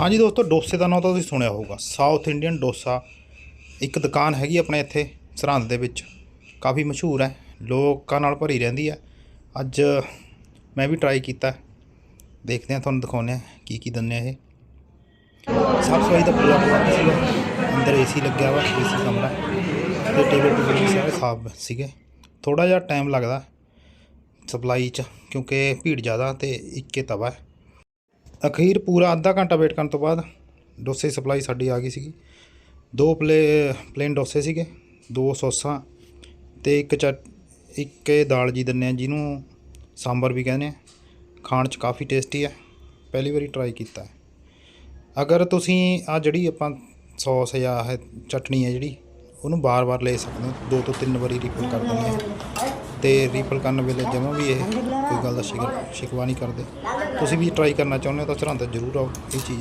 ਹਾਂਜੀ ਦੋਸਤੋ, ਡੋਸੇ ਦਾ ਨਾਮ ਤਾਂ ਤੁਸੀਂ ਸੁਣਿਆ ਹੋਊਗਾ। South Indian dosa. ਇੱਕ ਦੁਕਾਨ ਹੈਗੀ ਆਪਣੇ ਇੱਥੇ, ਸਰਹੰਦ ਦੇ ਵਿੱਚ। ਕਾਫੀ ਮਸ਼ਹੂਰ ਹੈ। ਲੋਕਾਂ ਨਾਲ ਭਰੀ ਰਹਿੰਦੀ ਹੈ। ਅੱਜ ਮੈਂ ਵੀ ਟਰਾਈ ਕੀਤਾ। ਦੇਖਦੇ ਹਾਂ, ਤੁਹਾਨੂੰ ਦਿਖਾਉਂਦੇ ਹਾਂ ਕੀ ਕੀ ਦਿੰਦੇ ਆ ਇਹ। ਸਾਫ਼ ਸਫ਼ਾਈ ਦਾ ਪੂਰਾ ਪ੍ਰਬੰਧ ਸੀਗਾ। ਅੰਦਰ ਏਸੀ ਲੱਗਿਆ ਵਾ ਏਸੀ ਕਮਰਾ। ਤੇ ਟੇਬਲ ਟੂਬਲ ਵੀ ਸਾਰੇ ਸਾਫ਼ ਸੀਗੇ। ਥੋੜਾ ਜਿਹਾ ਟਾਈਮ ਲੱਗਦਾ ਸਪਲਾਈ 'ਚ, ਕਿਉਂਕਿ ਭੀੜ ਜ਼ਿਆਦਾ ਤੇ ਇੱਕੇ ਤਵਾ ਹੈ। ਅਖੀਰ ਪੂਰਾ ਅੱਧਾ ਘੰਟਾ ਵੇਟ ਕਰਨ ਤੋਂ ਬਾਅਦ ਡੋਸੇ ਸਪਲਾਈ ਸਾਡੀ ਆ ਗਈ ਸੀਗੀ। ਦੋ ਪਲੇ ਪਲੇਨ ਡੋਸੇ ਸੀਗੇ, ਦੋ ਸੌਸਾਂ ਤੇ ਇੱਕ ਚਟ, ਇੱਕ ਇਹ ਦਾਲ ਜੀ ਦਿੰਦੇ ਆ ਜਿਹਨੂੰ ਸਾਂਬਰ ਵੀ ਕਹਿੰਦੇ ਆ। ਖਾਣ 'ਚ ਕਾਫੀ ਟੇਸਟੀ ਹੈ ਪਹਿਲੀ ਵਾਰੀ ਟਰਾਈ ਕੀਤਾ ਹੈ। ਅਗਰ ਤੁਸੀਂ ਆ ਜਿਹੜੀ ਆਪਾਂ ਸੌਸ ਜਾਂ ਇਹ ਚਟਣੀ ਹੈ ਜਿਹੜੀ, ਉਹਨੂੰ ਬਾਰ-ਬਾਰ ਲੈ ਸਕਦੇ ਹੋ, ਦੋ ਤੋਂ ਤਿੰਨ ਵਾਰੀ ਰਿਪੀਟ ਕਰ ਦਿੰਦੇ ਆ ਤੇ ਰੀਫਿਲ ਕਰਨ ਵੇਲੇ ਜਮਾਂ ਵੀ ਇਹ ਕੋਈ ਗੱਲ ਦਾ ਸ਼ਿਕਰ ਸ਼ਿਕਵਾ ਨਹੀਂ ਕਰਦੇ। ਤੁਸੀਂ ਵੀ ਟਰਾਈ ਕਰਨਾ ਚਾਹੁੰਦੇ ਹੋ ਤਾਂ ਸਰਹੰਦ ਜ਼ਰੂਰ ਆਓ, ਇਹ ਚੀਜ਼